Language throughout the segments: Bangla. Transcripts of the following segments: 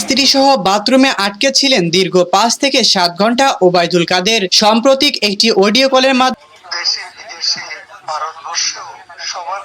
স্ত্রী সহ বাথরুমে আটকে ছিলেন দীর্ঘ পাঁচ থেকে সাত ঘণ্টা ওবায়দুল কাদের। সাম্প্রতিক একটি অডিও কলের দেশে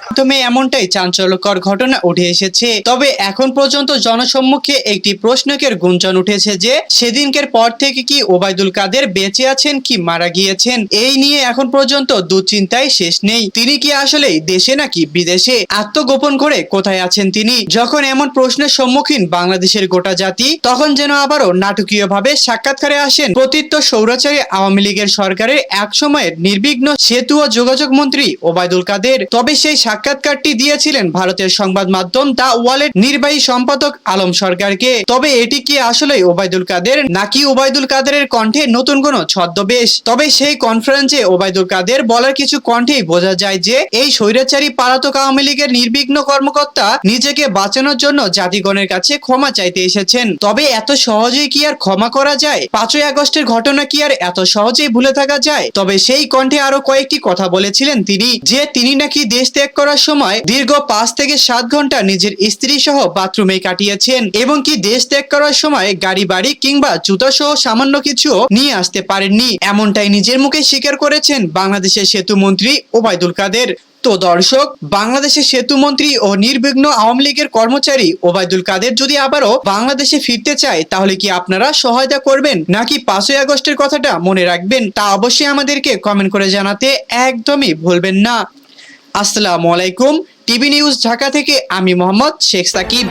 মাধ্যমে এমনটাই চাঞ্চল্যকর ঘটনা উঠে এসেছে। তবে এখন পর্যন্ত জনসম্মুখে একটি প্রশ্নকের গুঞ্জন উঠেছে যে, সেদিনকের পর থেকে কি ওবায়দুল কাদের বেঁচে আছেন কি মারা গিয়েছেন? এই নিয়ে এখন পর্যন্ত দুশ্চিন্তায় শেষ নেই। তিনি কি আসলেই দেশে নাকি বিদেশে? আত্মগোপন করে কোথায় আছেন তিনি? যখন এমন প্রশ্নের সম্মুখীন বাংলাদেশের গোটা জাতি, তখন যেন আবারও নাটকীয়ভাবে সাক্ষাৎকারে আসেন প্রতীত্য সৌরাচারী আওয়ামী লীগের সরকারের এক সময়ের নির্বিঘ্ন সেতু ও যোগাযোগ মন্ত্রী ওবায়দুল কাদের। তবে সেই সাক্ষাৎকারটি দিয়েছিলেন ভারতের সংবাদ মাধ্যম দা ওয়ালেট নির্বাহী সম্পাদক আলম সরকারকে। তবে এটি কি আসলে ওবায়দুল কাদের, নাকি ওবায়দুল কাদেরের কণ্ঠে নতুন কোনো ছদ্মবেশ? তবে সেই কনফারেন্সে ওবায়দুল কাদের বলার কিছু কণ্ঠেই বোঝা যায় যে, এই স্বৈরাচারী পালাতক আওয়ামী লীগের নির্বিঘ্ন কর্মকর্তা নিজেকে বাঁচানোর জন্য জাতিগণের কাছে ক্ষমা চাইতে এসেছেন। তবে এত সহজেই কি আর ক্ষমা করা যায়? পাঁচই আগস্টের ঘটনা কি আর এত সহজেই ভুলে থাকা যায়? তবে সেই কণ্ঠে আরও কয়েকটি কথা বলেছিলেন তিনি। যে তিনি নাকি দেশ ত্যাগ করার সময় দীর্ঘ পাঁচ থেকে সাত ঘণ্টা নিজের স্ত্রী সহ বাথরুমে কাটিয়েছেন এবং কি দেশ ত্যাগ করার সময় গাড়ি, বাড়ি কিংবা জুতা সহ সামান্য কিছু নিয়ে আসতে পারেননি। এমনটাই নিজের মুখে স্বীকার করেছেন বাংলাদেশের সেতু মন্ত্রী ওবায়দুল কাদের। তো দর্শক, বাংলাদেশের সেতু মন্ত্রী ও নির্বিঘ্ন আওয়ামী লীগের কর্মচারী ওবায়দুল কাদের যদি আবারও বাংলাদেশে ফিরতে চায়, তাহলে কি আপনারা সহায়তা করবেন? নাকি পাঁচই আগস্টের কথাটা মনে রাখবেন? তা অবশ্যই আমাদেরকে কমেন্ট করে জানাতে একদমই ভুলবেন না। আসসালামু আলাইকুম। টিভি নিউজ ঢাকা থেকে আমি মোহাম্মদ শেখ সাকিব।